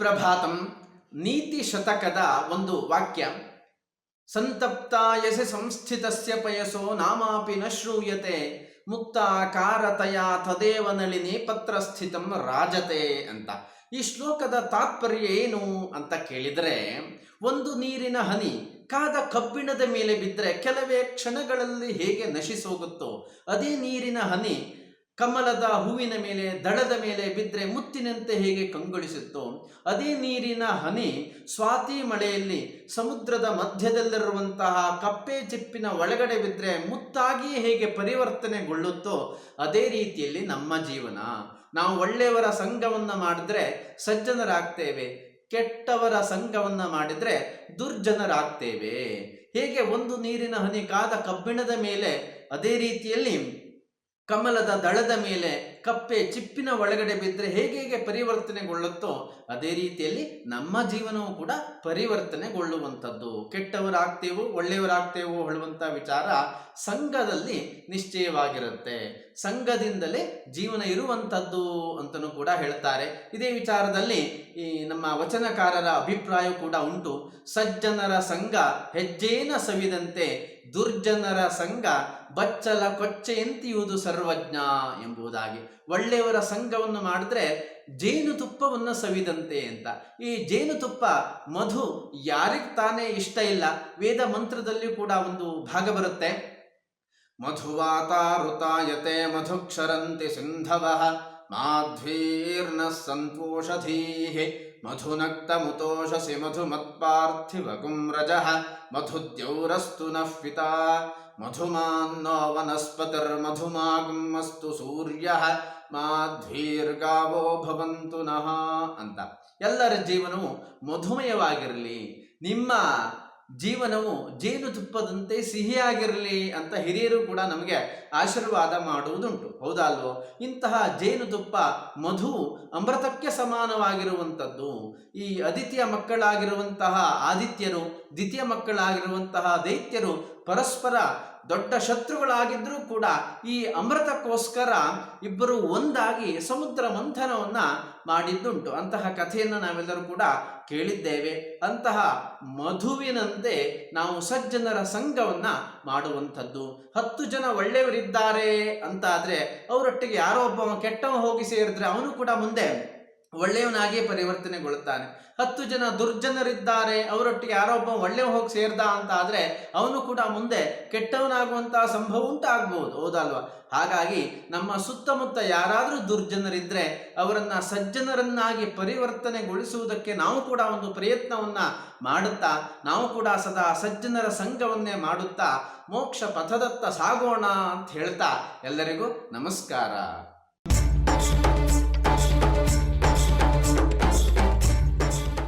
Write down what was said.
ಸುಪ್ರಭಾತಂ ನೀತಿ ಶತಕದ ಒಂದು ವಾಕ್ಯ. ಸಂತಪ್ತಾಯಸಿ ಸಂಸ್ಥಿತಸ್ಯ ಪಯಸೋ ನಾಮಾಪಿ ನ ಶ್ರೂಯತೆ, ಮುಕ್ತಾಕಾರತಯ ತದೇವ ನಳಿನಿ ಪತ್ರಸ್ಥಿತಂ ರಾಜತೆ ಅಂತ. ಈ ಶ್ಲೋಕದ ತಾತ್ಪರ್ಯ ಏನು ಅಂತ ಕೇಳಿದರೆ, ಒಂದು ನೀರಿನ ಹನಿ ಕಾದ ಕಬ್ಬಿಣದ ಮೇಲೆ ಬಿದ್ದರೆ ಕೆಲವೇ ಕ್ಷಣಗಳಲ್ಲಿ ಹೇಗೆ ನಶಿಸೋಗುತ್ತೋ, ಅದೇ ನೀರಿನ ಹನಿ ಕಮಲದ ಹೂವಿನ ಮೇಲೆ ದಡದ ಮೇಲೆ ಬಿದ್ದರೆ ಮುತ್ತಿನಂತೆ ಹೇಗೆ ಕಂಗೊಳಿಸುತ್ತೋ, ಅದೇ ನೀರಿನ ಹನಿ ಸ್ವಾತಿ ಮಳೆಯಲ್ಲಿ ಸಮುದ್ರದ ಮಧ್ಯದಲ್ಲಿರುವಂತಹ ಕಪ್ಪೆ ಚಿಪ್ಪಿನ ಒಳಗಡೆ ಬಿದ್ದರೆ ಮುತ್ತಾಗಿಯೇ ಹೇಗೆ ಪರಿವರ್ತನೆಗೊಳ್ಳುತ್ತೋ, ಅದೇ ರೀತಿಯಲ್ಲಿ ನಮ್ಮ ಜೀವನ. ನಾವು ಒಳ್ಳೆಯವರ ಸಂಘವನ್ನು ಮಾಡಿದ್ರೆ ಸಜ್ಜನರಾಗ್ತೇವೆ, ಕೆಟ್ಟವರ ಸಂಘವನ್ನು ಮಾಡಿದರೆ ದುರ್ಜನರಾಗ್ತೇವೆ. ಹೇಗೆ ಒಂದು ನೀರಿನ ಹನಿ ಕಾದ ಕಬ್ಬಿಣದ ಮೇಲೆ, ಅದೇ ರೀತಿಯಲ್ಲಿ ಕಮಲದ ದಳದ ಮೇಲೆ ಕಪ್ಪೆ ಚಿಪ್ಪಿನ ಒಳಗಡೆ ಬಿದ್ದರೆ ಹೇಗೆ ಹೇಗೆ ಪರಿವರ್ತನೆಗೊಳ್ಳುತ್ತೋ ಅದೇ ರೀತಿಯಲ್ಲಿ ನಮ್ಮ ಜೀವನವು ಕೂಡ ಪರಿವರ್ತನೆಗೊಳ್ಳುವಂಥದ್ದು. ಕೆಟ್ಟವರಾಗ್ತೇವೋ ಒಳ್ಳೆಯವರಾಗ್ತೇವೋ ಹೇಳುವಂಥ ವಿಚಾರ ಸಂಘದಲ್ಲಿ ನಿಶ್ಚಯವಾಗಿರುತ್ತೆ. ಸಂಘದಿಂದಲೇ ಜೀವನ ಇರುವಂಥದ್ದು ಅಂತಲೂ ಕೂಡ ಹೇಳ್ತಾರೆ. ಇದೇ ವಿಚಾರದಲ್ಲಿ ಈ ನಮ್ಮ ವಚನಕಾರರ ಅಭಿಪ್ರಾಯ ಕೂಡ ಉಂಟು. ಸಜ್ಜನರ ಸಂಘ ಹೆಜ್ಜೇನ ಸವಿದಂತೆ, ದುರ್ಜನರ ಸಂಘ ಬಚ್ಚಲ ಕೊಚ್ಚೆಯಂತಿಯುವುದು ಸರ್ವಜ್ಞ ಎಂಬುದಾಗಿ. ಒಳ್ಳೆಯವರ ಸಂಘವನ್ನು ಮಾಡಿದ್ರೆ ಜೇನುತುಪ್ಪವನ್ನು ಸವಿದಂತೆ ಅಂತ. ಈ ಜೇನುತುಪ್ಪ ಮಧು ಯಾರಿಗೆ ತಾನೇ ಇಷ್ಟ ಇಲ್ಲ, ವೇದ ಮಂತ್ರದಲ್ಲಿ ಕೂಡ ಒಂದು ಭಾಗ ಬರುತ್ತೆ. ಮಧುವಾತಾರುತಾಯತೆ ಮಧುಕ್ಷರಂತಿ ಸಿಂಧವ ಮಾಧ್ವೀರ್ನ ಸಂತೋಷಧೀ ಮಧುನಕ್ತ ಮುತೋಷಸಿ ಮಧು ಮತ್ಪಾರ್ಥಿವ ರಜಃ ಮಧುದ್ಯೌರಸ್ತು ನಃ ಪಿತಾ ಮಧುಮಾನ್ನೋ ವನಸ್ಪತಿರ್ಮಧುಮಾಗುಂ ಅಸ್ತು ಸೂರ್ಯಃ ಮಾಧ್ವೀರ್ಗಾವೋ ಭವಂತು ನಹ ಅಂತ. ಎಲ್ಲರ ಜೀವನವು ಮಧುಮಯವಾಗಿರಲಿ. ನಿಮ್ಮ ಜೀವನವು ಜೇನುತುಪ್ಪದಂತೆ ಸಿಹಿಯಾಗಿರಲಿ ಅಂತ ಹಿರಿಯರು ಕೂಡ ನಮಗೆ ಆಶೀರ್ವಾದ ಮಾಡುವುದುಂಟು. ಹೌದಾ ಅಲ್ವೋ ಇಂತಹ ಜೇನುತುಪ್ಪ ಮಧು ಅಮೃತಕ್ಕೆ ಸಮಾನವಾಗಿರುವಂಥದ್ದು. ಈ ಅದಿತಿಯ ಮಕ್ಕಳಾಗಿರುವಂತಹ ಆದಿತ್ಯರು, ದ್ವಿತೀಯ ಮಕ್ಕಳಾಗಿರುವಂತಹ ದೈತ್ಯರು ಪರಸ್ಪರ ದೊಡ್ಡ ಶತ್ರುಗಳಾಗಿದ್ದರೂ ಕೂಡ ಈ ಅಮೃತಕ್ಕೋಸ್ಕರ ಇಬ್ಬರು ಒಂದಾಗಿ ಸಮುದ್ರ ಮಂಥನವನ್ನು ಮಾಡಿದ್ದುಂಟು. ಅಂತಹ ಕಥೆಯನ್ನು ನಾವೆಲ್ಲರೂ ಕೂಡ ಕೇಳಿದ್ದೇವೆ. ಅಂತಹ ಮಧುವಿನಂತೆ ನಾವು ಸಜ್ಜನರ ಸಂಘವನ್ನು ಮಾಡುವಂಥದ್ದು. ಹತ್ತು ಜನ ಒಳ್ಳೆಯವರಿದ್ದಾರೆ ಅಂತಾದರೆ ಅವರೊಟ್ಟಿಗೆ ಯಾರೋ ಒಬ್ಬ ಕೆಟ್ಟವ ಹೋಗಿ ಸೇರಿದ್ರೆ ಅವನು ಕೂಡ ಮುಂದೆ. ಒಳ್ಳೆಯವನಾಗಿಯೇ ಪರಿವರ್ತನೆಗೊಳ್ಳುತ್ತಾನೆ. ಹತ್ತು ಜನ ದುರ್ಜನರಿದ್ದಾರೆ, ಅವರೊಟ್ಟಿಗೆ ಯಾರೋ ಒಬ್ಬ ಒಳ್ಳೆಯ ಹೋಗಿ ಸೇರ್ದ ಅಂತ ಆದರೆ ಅವನು ಕೂಡ ಮುಂದೆ ಕೆಟ್ಟವನಾಗುವಂತಹ ಸಂಭವ ಉಂಟಾಗ್ಬೋದು, ಹೌದಲ್ವಾ? ಹಾಗಾಗಿ ನಮ್ಮ ಸುತ್ತಮುತ್ತ ಯಾರಾದರೂ ದುರ್ಜನರಿದ್ದರೆ ಅವರನ್ನು ಸಜ್ಜನರನ್ನಾಗಿ ಪರಿವರ್ತನೆಗೊಳಿಸುವುದಕ್ಕೆ ನಾವು ಕೂಡ ಒಂದು ಪ್ರಯತ್ನವನ್ನು ಮಾಡುತ್ತಾ, ನಾವು ಕೂಡ ಸದಾ ಸಜ್ಜನರ ಸಂಘವನ್ನೇ ಮಾಡುತ್ತಾ, ಮೋಕ್ಷ ಪಥದತ್ತ ಸಾಗೋಣ ಅಂತ ಹೇಳ್ತಾ ಎಲ್ಲರಿಗೂ ನಮಸ್ಕಾರ.